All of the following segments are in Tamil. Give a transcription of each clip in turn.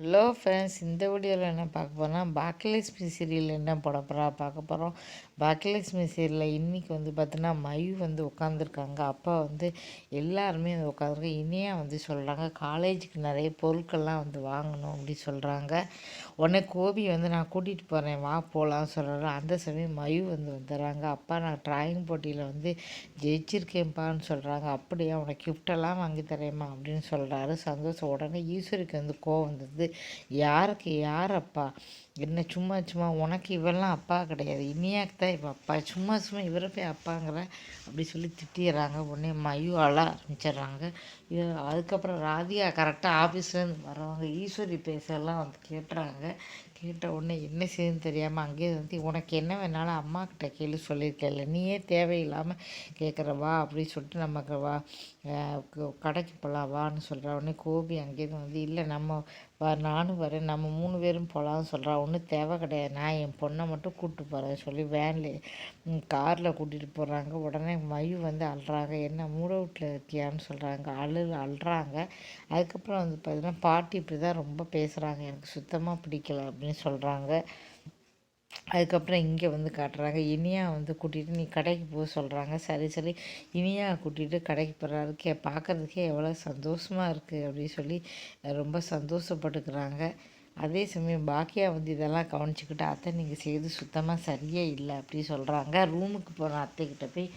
ஹலோ ஃப்ரெண்ட்ஸ் இந்த வீடியோவில் என்ன பார்க்க போகிறோம்னா பாக்கியலட்சுமி சீரியல் என்ன போட போகிறா பார்க்க போகிறோம் பாக்கியலட்சுமி சீரியலில் இன்றைக்கி வந்து பார்த்தோன்னா மயு வந்து உட்காந்துருக்காங்க அப்பா வந்து எல்லாருமே வந்து உட்காந்துருக்காங்க இனியாக வந்து சொல்கிறாங்க காலேஜுக்கு நிறைய பொருட்கள்லாம் வந்து வாங்கணும் அப்படின்னு சொல்கிறாங்க உடனே கோபி வந்து நான் கூட்டிகிட்டு போகிறேன் வா போகலான்னு சொல்கிறாரு அந்த சமயம் மயு வந்து வந்துடுறாங்க. அப்பா நான் ட்ராயிங் போட்டியில் வந்து ஜெயிச்சிருக்கேன்ப்பான்னு சொல்கிறாங்க அப்படியே உனக்கு கிஃப்டெல்லாம் வாங்கி தரேம்மா அப்படின்னு சொல்கிறாரு சந்தோஷம். உடனே ஈஸ்வரிக்கு வந்து கோவம் வந்தது. யாருக்கு யாரப்பா? என்ன சும்மா சும்மா உனக்கு இவெல்லாம் அப்பா கிடையாது. இனியாக்கு தான் இப்போ அப்பா. சும்மா சும்மா இவரை போய் அப்பாங்கிற அப்படி சொல்லி திட்டிடுறாங்க. உடனே மயு அழ ஆரம்பிச்சிடுறாங்க. இது அதுக்கப்புறம் ராதிகா கரெக்டாக ஆஃபீஸ்லேருந்து வரவங்க ஈஸ்வரி பேசலாம் வந்து கேட்டுறாங்க. கேட்ட உடனே என்ன செய்யுன்னு தெரியாமல் அங்கேயே வந்து உனக்கு என்ன வேணாலும் அம்மா கிட்ட கேள்வி சொல்லியிருக்கல நீயே தேவையில்லாமல் கேட்குற வா அப்படின்னு சொல்லிட்டு நமக்கு வா கடைக்கு போகலாம் வான்னு சொல்கிறா உடனே கோபி அங்கேயிருந்து வந்து இல்லை நம்ம வ நானும் வரேன். நம்ம மூணு பேரும் போகலான்னு சொல்கிறா ஒன்றும் தேவை கிடையாது. நான் என் பொண்ணை மட்டும் கூப்பிட்டு போகிறேன் சொல்லி வேனில் காரில் கூட்டிகிட்டு போகிறாங்க உடனே மயு வந்து அழுறாங்க. என்ன மூட வீட்டில் இருக்கியான்னு சொல்கிறாங்க அழு அழுறாங்க. அதுக்கப்புறம் வந்து பார்த்தீங்கன்னா பாட்டி இப்படி தான் ரொம்ப பேசுகிறாங்க எனக்கு சுத்தமாக பிடிக்கல அப்படின்னு சொல்கிறாங்க அதுக்கப்புறம் இங்கே வந்து காட்டுறாங்க. இனியா வந்து கூட்டிகிட்டு நீ கடைக்கு போக சொல்கிறாங்க சரி சரி. இனியா கூட்டிகிட்டு கடைக்கு போகிறாரு கே பார்க்குறதுக்கே எவ்வளோ சந்தோஷமாக இருக்குது அப்படின்னு சொல்லி ரொம்ப சந்தோஷப்பட்டுக்கிறாங்க. அதே சமயம் பாக்கியா வந்து இதெல்லாம் கவனிச்சுக்கிட்டு அத்தை நீங்கள் செய்து சுத்தமாக சரியே இல்லை அப்படி சொல்கிறாங்க ரூமுக்கு போகிற அத்தைக்கிட்ட போய்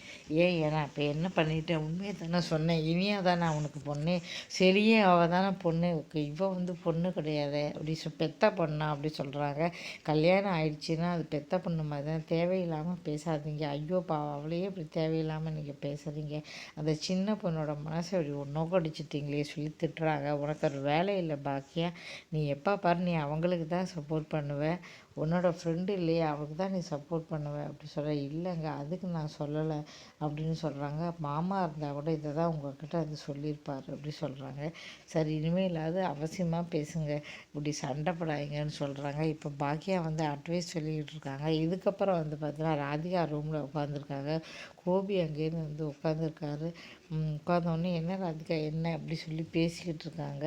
ஏன் ஏன்னா இப்போ என்ன பண்ணிட்டேன்? உண்மையை தானே சொன்னேன். இனியா தானே அவனுக்கு பொண்ணு. சரியே அவள் தானே பொண்ணு. இவன் வந்து பொண்ணு கிடையாது அப்படி சொ பெத்த பொண்ணா அப்படி சொல்கிறாங்க கல்யாணம் ஆயிடுச்சுன்னா அது பெத்த பொண்ணு மாதிரி தான். தேவையில்லாமல் பேசாதீங்க. ஐயோ பா அவளையே இப்படி தேவையில்லாமல் நீங்கள் பேசுகிறீங்க அந்த சின்ன பொண்ணோட மனசை அப்படி நோக்கடிச்சிட்டிங்களே சொல்லி திட்டுறாங்க. உனக்கு ஒரு வேலை இல்லை பாக்கியா. நீ எப்போ பாரு நீ அவங்களுக்கு தான் சப்போர்ட் பண்ணுவேன் உன்னோட ஃப்ரெண்டு இல்லையா அவளுக்கு தான் நீ சப்போர்ட் பண்ணுவேன் அப்படி சொல்ல இல்லைங்க அதுக்கு நான் சொல்லலை அப்படின்னு சொல்கிறாங்க மாமா இருந்தால் கூட இதை தான் உங்கள்கிட்ட அது சொல்லியிருப்பார் அப்படி சொல்கிறாங்க சரி இனிமேலாவது அவசியமாக பேசுங்க. இப்படி சண்டைப்படாதீங்கன்னு சொல்கிறாங்க இப்போ பாக்கியா வந்து அட்வைஸ் சொல்லிக்கிட்டு இருக்காங்க. இதுக்கப்புறம் வந்து பார்த்தீங்கன்னா ராதிகா ரூமில் உட்காந்துருக்காங்க கோபி அங்கேருந்து வந்து உட்காந்துருக்காரு உட்காந்தோடனே என்ன ராதிகா என்ன? அப்படி சொல்லி பேசிக்கிட்டு இருக்காங்க.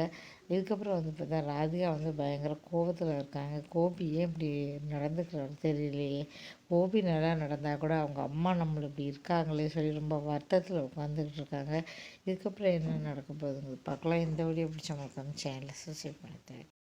இதுக்கப்புறம் வந்து பார்த்தா ராதிகா வந்து பயங்கர கோபத்தில் இருக்காங்க. கோபி ஏன் இப்படி நடந்துக்கிறாரு தெரியலையே. கோபி நல்லா நடந்தால் கூட அவங்க அம்மா நம்மளை இப்படி இருக்காங்களே சொல்லி ரொம்ப வருத்தத்தில் உட்காந்துக்கிட்டு இருக்காங்க. இதுக்கப்புறம் என்ன நடக்க போகுதுங்க பார்க்கலாம். இந்த வீடியோ பிடிச்சவங்களுக்கு வந்து சேனலை சப்ஸ்கிரைப் பண்ணி